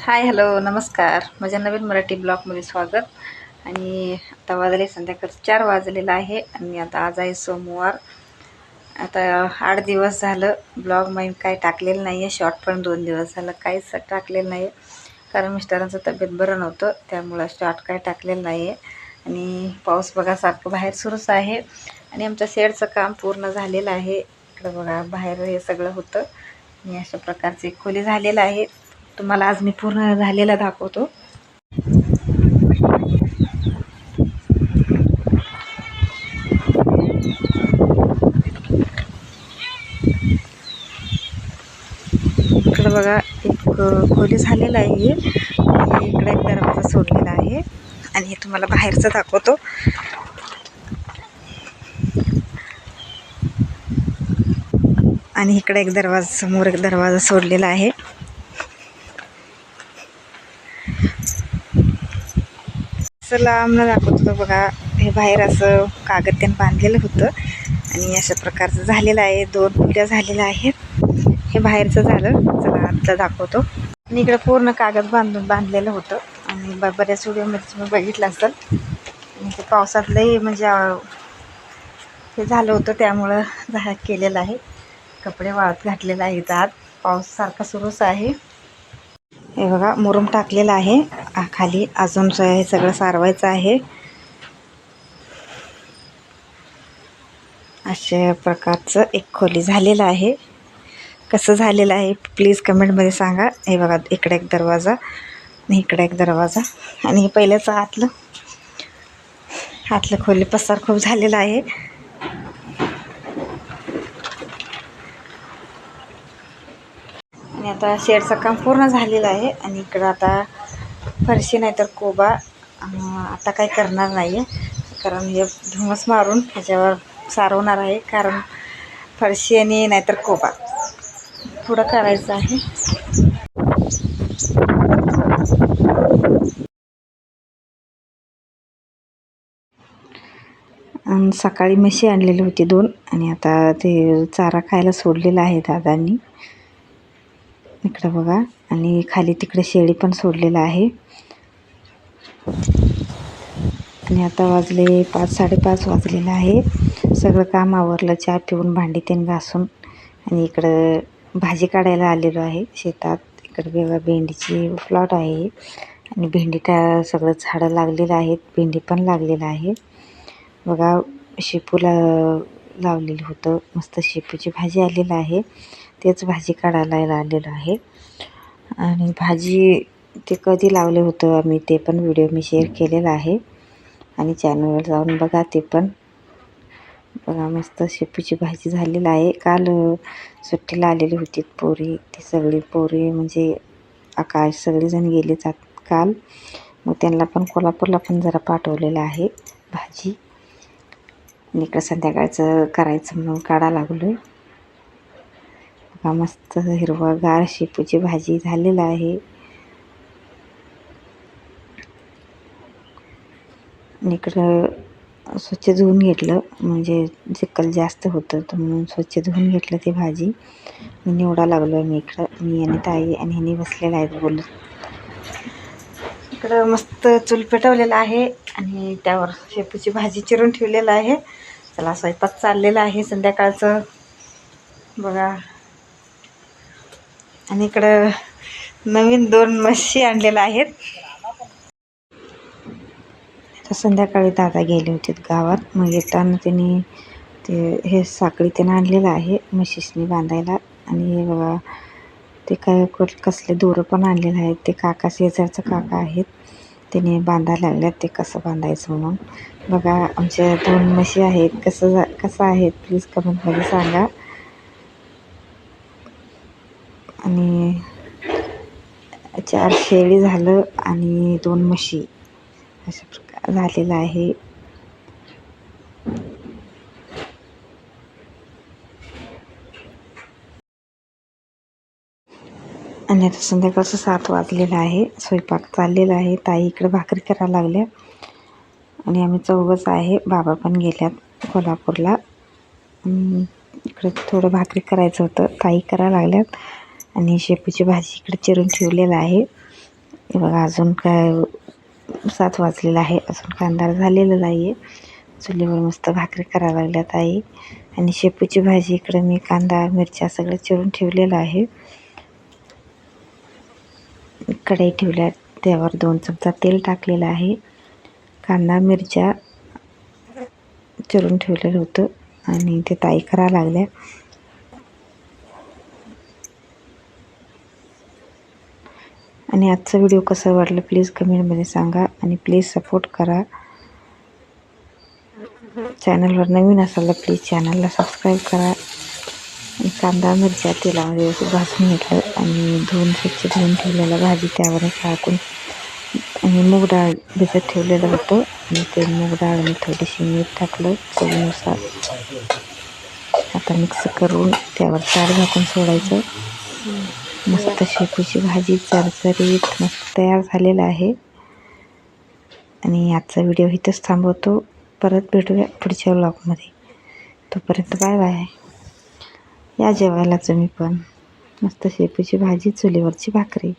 Hi hello नमस्कार. माझ्या नवीन मराठी ब्लॉगमध्ये स्वागत. आणि आता वाजले संध्याकाळ चार वाजलेलं आहे आणि आता आज आहे सोमवार. आता आठ दिवस झालं ब्लॉग मी काय टाकलेलं नाही आहे शॉर्ट पण दोन दिवस झालं. काहीच टाकलेलं नाही आहे कारण मिस्टरांचं तब्येत बरं नव्हतं त्यामुळं शॉर्ट काय टाकलेलं नाही आहे आणि पाऊस बघा सारखं बाहेर सुरूच आहे. आणि आमच्या शेडचं काम पूर्ण झालेलं आहे. इकडं बघा बाहेर हे सगळं होतं. आणि अशा प्रकारचे खोली झालेलं आहे. तुम्हाला आज मी पूर्ण झालेला दाखवतो. इकडं बघा एक खोली झालेलं आहे. आणि इकडे एक दरवाजा सोडलेला आहे. आणि हे तुम्हाला बाहेरचं दाखवतो. आणि इकडे एक दरवाजा समोर एक दरवाजा सोडलेला आहे. असं लांबनं दाखवत होतं बघा हे बाहेर असं कागद त्यानं बांधलेलं होतं. आणि अशा प्रकारचं झालेलं आहे. दोन पुऱ्या झालेल्या आहेत. हे बाहेरचं झालं. चला आतलं दाखवतो. आणि इकडं पूर्ण कागद बांधून बांधलेलं होतं. आणि ब बऱ्याच व्हिडिओमध्ये तुम्ही बघितलं असेल. आणि ते पावसातलंही म्हणजे हे झालं होतं. त्यामुळं झा केलेलं आहे. कपडे वाळत घातलेलं आहे इथं आत पाऊस सारखा सुरूच आहे. हे बघा मुरुम टाकलेला आहे. खाली अजून हे सगळं सारवायचं आहे. अशा प्रकारचं एक खोली झालेलं आहे. कसं झालेलं आहे प्लीज कमेंटमध्ये सांगा. हे बघा इकडे एक दरवाजा इकडे एक दरवाजा. आणि हे पहिल्याचं आतलं आतलं खोली पसार खूप झालेला आहे. आणि आता शेडचं काम पूर्ण झालेलं आहे. आणि इकडं आता फरशी नाही तर कोबा आता काही करणार नाही आहे कारण हे धुमस मारून ह्याच्यावर सारवणार आहे. कारण फरशी आणि नाहीतर कोबा. पुढं करायचं आहे. आणि सकाळी म्हशी आणलेली होती दोन. आणि आता ते चारा खायला सोडलेला आहे दादांनी. इकडं बघा. आणि खाली तिकडे शेळी पण सोडलेलं आहे. आणि आता वाजले पाच साडेपाच वाजलेलं आहे. सगळं काम आवरलं चहा पिऊन भांडी तेन घासून. आणि इकडं भाजी काढायला आलेलो आहे शेतात. इकडं बघा भेंडीची प्लॉट आहे. आणि भेंडी त्या सगळं झाडं लागलेलं आहेत भेंडी पण लागलेलं आहे. बघा शेपूला लावलेलं होतं. मस्त शेपूची भाजी आलेलं आहे. तेच भाजी काढायला आलेलं आहे. आणि भाजी ते कधी लावलं होतं आम्ही ते पण व्हिडिओ मी शेअर केलेला आहे. आणि चॅनलवर जाऊन बघा ते पण. बघा मस्त शेपूची भाजी झालेली आहे. काल सुट्टीला आलेली होती पोरी. ती सगळी पोरी म्हणजे आकाश सगळेजण गेले जात काल. मग त्यांना पण कोल्हापूरला पण जरा पाठवलेलं आहे भाजी. इकडं संध्याकाळचं करायचं म्हणून काढा लागलो आहे बघा मस्त हिरवागार शेपूची भाजी झालेलं आहे. इकडं स्वच्छ धुवून घेतलं म्हणजे चिखल जास्त होतं तर म्हणून स्वच्छ धुवून घेतलं ती भाजी. मी निवडा लागलो आहे मी इकडं मी आणि ताई आणि ह्यांनी बसलेलं आहेत बोलत इकडं मस्त चूल पेटवलेलं आहे आणि त्यावर शेपूची भाजी चिरून ठेवलेलं आहे. चला स्वयंपाक चाललेला आहे संध्याकाळचं. बघा आणि इकडं नवीन दोन म्हशी आणलेल्या आहेत. आता संध्याकाळी दादा गेले होते गावात. मग येताना त्यांनी ते हे साखळी त्यानं आणलेलं आहे म्हशीसनी बांधायला. आणि हे बघा ते काय कसले दोरं पण आणलेलं आहेत. ते काका शेजारचं काका आहेत. त्याने बांधायला लागल्यात ते कसं बांधायचं म्हणून. बघा आमच्या दोन म्हशी आहेत. कसं जा कसं आहेत? प्लीज कमेंटमध्ये सांगा. आणि चार शेळी झालं आणि दोन म्हशी. अशा प्रकार झालेलं आहे. आणि आता संध्याकाळचं सात वाजलेलं आहे. स्वयंपाक चाललेला आहे. ताई इकडे भाकरी करायला लागल्या. आणि आम्ही चौघच आहे. बाबा पण गेल्यात कोल्हापूरला. इकडे थोडं भाकरी करायचं होतं. ताई करायला लागल्यात. आणि शेपूची भाजी इकडे चिरून ठेवलेलं आहे. बघा अजून काय सात वाजलेलं आहे. अजून काय अंधार झालेला नाही आहे चुलीवर मस्त भाकरी करायला लागल्यात आई आणि शेपूची भाजी इकडे मी कांदा मिरच्या सगळं चिरून ठेवलेलं आहे. कढई ठेवल्या त्यावर दोन चमचा तेल टाकलेलं आहे. कांदा मिरच्या चिरून ठेवलेलं होतं आणि ते ताई करायला लागल्या. आणि आजचा व्हिडिओ कसा वाटला प्लीज कमेंटमध्ये सांगा आणि प्लीज सपोर्ट करा. चॅनलवर नवीन असाल तर प्लीज चॅनलला सबस्क्राईब करा. आणि कांदा मिरच्या तेलामध्ये असं भाजून घेतलं आणि धुवून स्वच्छ धुवून ठेवलेलं भाजी त्यावर टाकून आणि मूग डाळ भिजत ठेवलेलं होतं आणि ते मूग डाळ मी थोडीशी मीठ टाकलं चवीनुसार. आता मिक्स करून त्यावर चार झाकून सोडायचं. मस्त शेपूची भाजी चरचरीत मस्त तयार झालेला आहे. आणि आजचा व्हिडिओ इथंच थांबवतो. परत भेटूया पुढच्या व्लॉगमध्ये तोपर्यंत बाय बाय. या जेवायला तुम्ही पण. मस्त शेपूची भाजी चुलीवरची भाकरी.